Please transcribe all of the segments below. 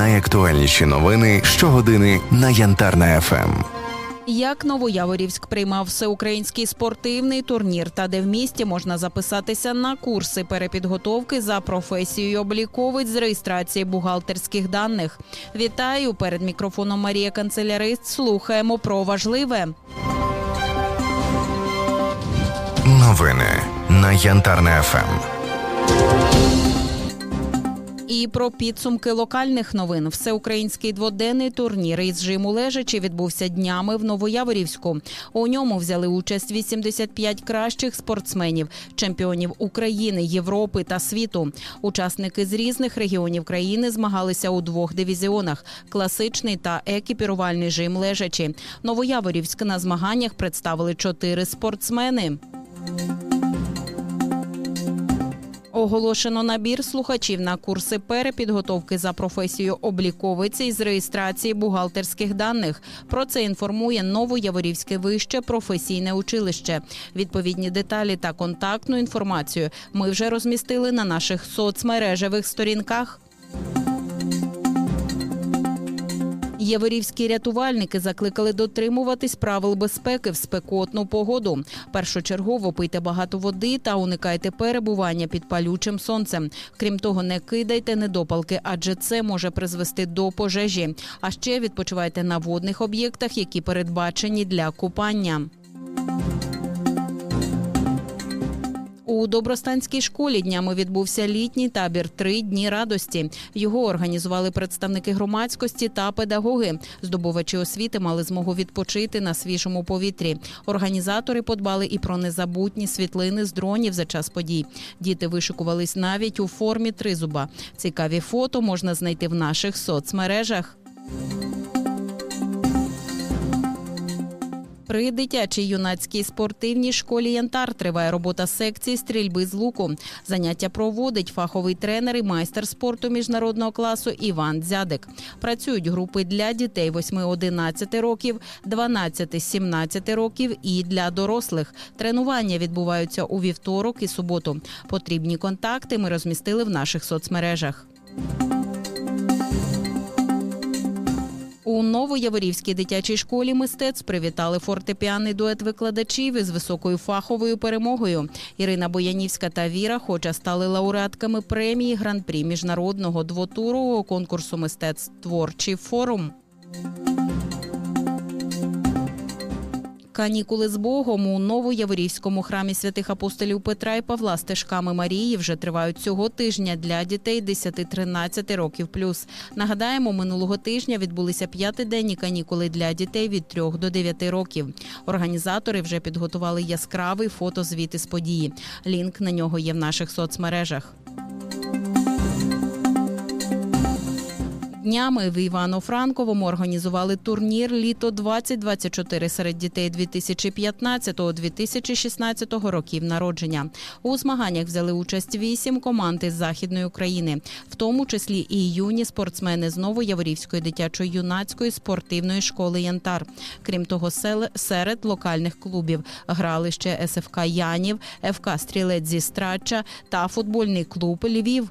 найактуальніші новини щогодини на Янтарна ФМ. Як Новояворівськ приймав всеукраїнський спортивний турнір, та де в місті можна записатися на курси перепідготовки за професією обліковець з реєстрації бухгалтерських даних. Вітаю перед мікрофоном Марія Канцелярист. Слухаємо про важливе. Новини на Янтарна ФМ. І про підсумки локальних новин. Всеукраїнський дводенний турнір із жиму лежачі відбувся днями в Новояворівську. У ньому взяли участь 85 кращих спортсменів, чемпіонів України, Європи та світу. Учасники з різних регіонів країни змагалися у двох дивізіонах: класичний та екіпірувальний жим лежачі. Новояворівськ на змаганнях представили чотири спортсмени. Оголошено набір слухачів на курси перепідготовки за професією обліковиці із реєстрації бухгалтерських даних. Про це інформує Новояворівське вище професійне училище. Відповідні деталі та контактну інформацію ми вже розмістили на наших соцмережевих сторінках. Єворівські рятувальники закликали дотримуватись правил безпеки в спекотну погоду. Першочергово пийте багато води та уникайте перебування під палючим сонцем. Крім того, не кидайте недопалки, адже це може призвести до пожежі. А ще відпочивайте на водних об'єктах, які передбачені для купання. У Добростанській школі днями відбувся літній табір Три дні радості. Його організували представники громадськості та педагоги. Здобувачі освіти мали змогу відпочити на свіжому повітрі. Організатори подбали і про незабутні світлини з дронів за час подій. Діти вишикувались навіть у формі тризуба. Цікаві фото можна знайти в наших соцмережах. При дитячій юнацькій спортивній школі Янтар триває робота секції стрільби з луку. Заняття проводить фаховий тренер і майстер спорту міжнародного класу Іван Дзядик. Працюють групи для дітей 8-11 років, 12-17 років і для дорослих. Тренування відбуваються у вівторок і суботу. Потрібні контакти ми розмістили в наших соцмережах. У Новояворівській дитячій школі мистецтв привітали фортепіаний дует викладачів із високою фаховою перемогою. Ірина Боянівська та Віра Хоча стали лауреатками премії гран-прі міжнародного двотурового конкурсу мистецтв Творчий форум. Канікули з Богом у Новояворівському храмі святих апостолів Петра і Павла стежками Марії вже тривають цього тижня для дітей 10-13 років плюс. Нагадаємо, минулого тижня відбулися п'ятиденні канікули для дітей від 3 до 9 років. Організатори вже підготували яскравий фотозвіт із події. Лінк на нього є в наших соцмережах. Днями в Івано-Франковому організували турнір Літо 2024 серед дітей 2015-2016 років народження. У змаганнях взяли участь вісім команд із західної України, в тому числі і юні спортсмени з Новояворівської дитячо-юнацької спортивної школи Янтар. Крім того, сел- серед локальних клубів грали ще СФК Янів, ФК Стрілець зі Страча та футбольний клуб Львів.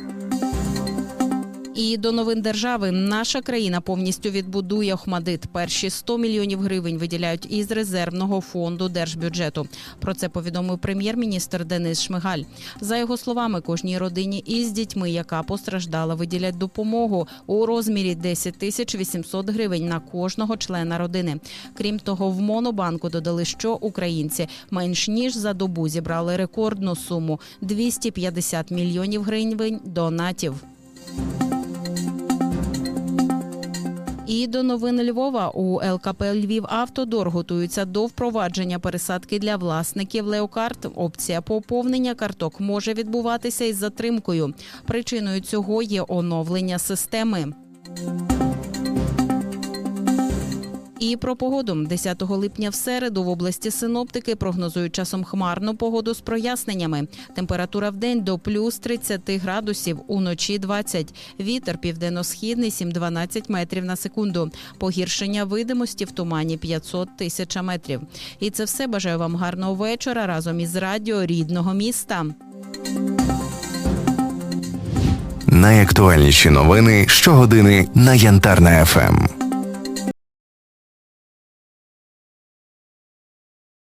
І до новин держави наша країна повністю відбудує Охмадит. Перші 100 мільйонів гривень виділяють із резервного фонду держбюджету. Про це повідомив прем'єр-міністр Денис Шмигаль. За його словами, кожній родині із дітьми, яка постраждала, виділять допомогу у розмірі 10 тисяч 800 гривень на кожного члена родини. Крім того, в Монобанку додали, що українці менш ніж за добу зібрали рекордну суму 250 мільйонів гривень донатів. І до новин Львова у ЛКП Львів Автодор готуються до впровадження пересадки для власників леокарт. Опція поповнення карток може відбуватися із затримкою. Причиною цього є оновлення системи. І про погоду 10 липня в середу в області синоптики прогнозують часом хмарну погоду з проясненнями. Температура в день до плюс 30 градусів, уночі 20. Вітер південно-східний 7-12 метрів на секунду. Погіршення видимості в тумані 500 тисяч метрів. І це все бажаю вам гарного вечора разом із радіо рідного міста. найактуальніші новини щогодини на Янтарна ФМ.